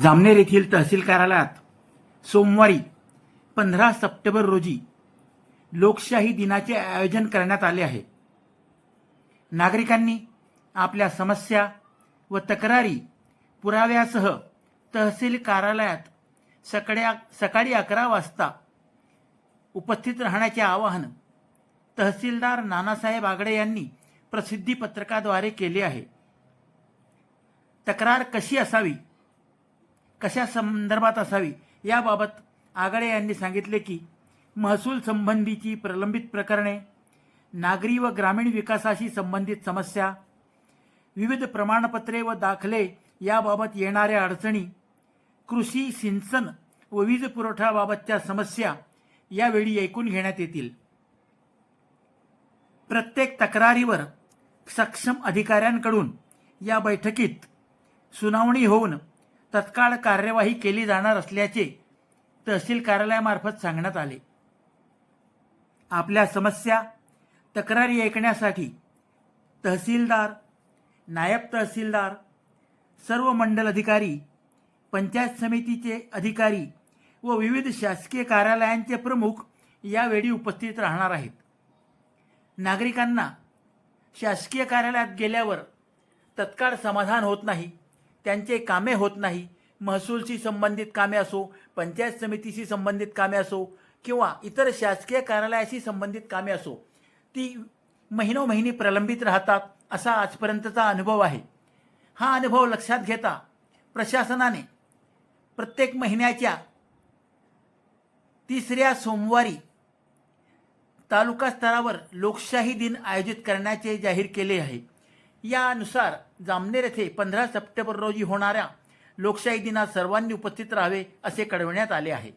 जामनेर येथील तहसील कार्यालयात सोमवारी पंधरा सप्टेंबर रोजी लोकशाही दिनाचे आयोजन करण्यात आले आहे. नागरिकांनी आपल्या समस्या व तक्रारी पुराव्यासह तहसील कार्यालयात सकाळ्या सकाळी अकरा वाजता उपस्थित राहण्याचे आवाहन तहसीलदार नानासाहेब आगडे यांनी प्रसिद्धी पत्रकाद्वारे केले आहे. तक्रार कशी असावी? कशा संदर्भात असावी याबाबत आगडे यांनी सांगितले की महसूल संबंधीची प्रलंबित प्रकरणे नागरी व ग्रामीण विकासाशी संबंधित समस्या विविध प्रमाणपत्रे व दाखले याबाबत येणाऱ्या अडचणी कृषी सिंचन व वीज पुरवठ्याबाबतच्या समस्या यावेळी ऐकून घेण्यात येतील. प्रत्येक तक्रारीवर सक्षम अधिकाऱ्यांकडून या बैठकीत सुनावणी होऊन तत्काळ कार्यवाही केली जाणार असल्याचे तहसील कार्यालयामार्फत सांगण्यात आले. आपल्या समस्या तक्रारी ऐकण्यासाठी तहसीलदार नायब तहसीलदार सर्व मंडल अधिकारी पंचायत समितीचे अधिकारी व विविध शासकीय कार्यालयांचे प्रमुख यावेळी उपस्थित राहणार आहेत. नागरिकांना शासकीय कार्यालयात गेल्यावर तत्काळ समाधान होत नाही. त्यांचे कामे होत नाही. महसूलशी संबंधित कामे असो पंचायत समितीशी संबंधित कामे असो किंवा इतर शासकीय कार्यालयाशी संबंधित कामे असो ती महिनो महिनी प्रलंबित राहतात असा आजपर्यंतचा अनुभव आहे. हा अनुभव लक्षात घेता प्रशासनाने प्रत्येक महिन्याच्या तिसऱ्या सोमवारी तालुका स्तरावर लोकशाही दिन आयोजित करण्याचे जाहीर केले आहे. यानुसार जामनेर येथे पंधरा सप्टेंबर रोजी होणाऱ्या लोकशाही दिनात सर्वांनी उपस्थित राहावे असे कळविण्यात आले आहे.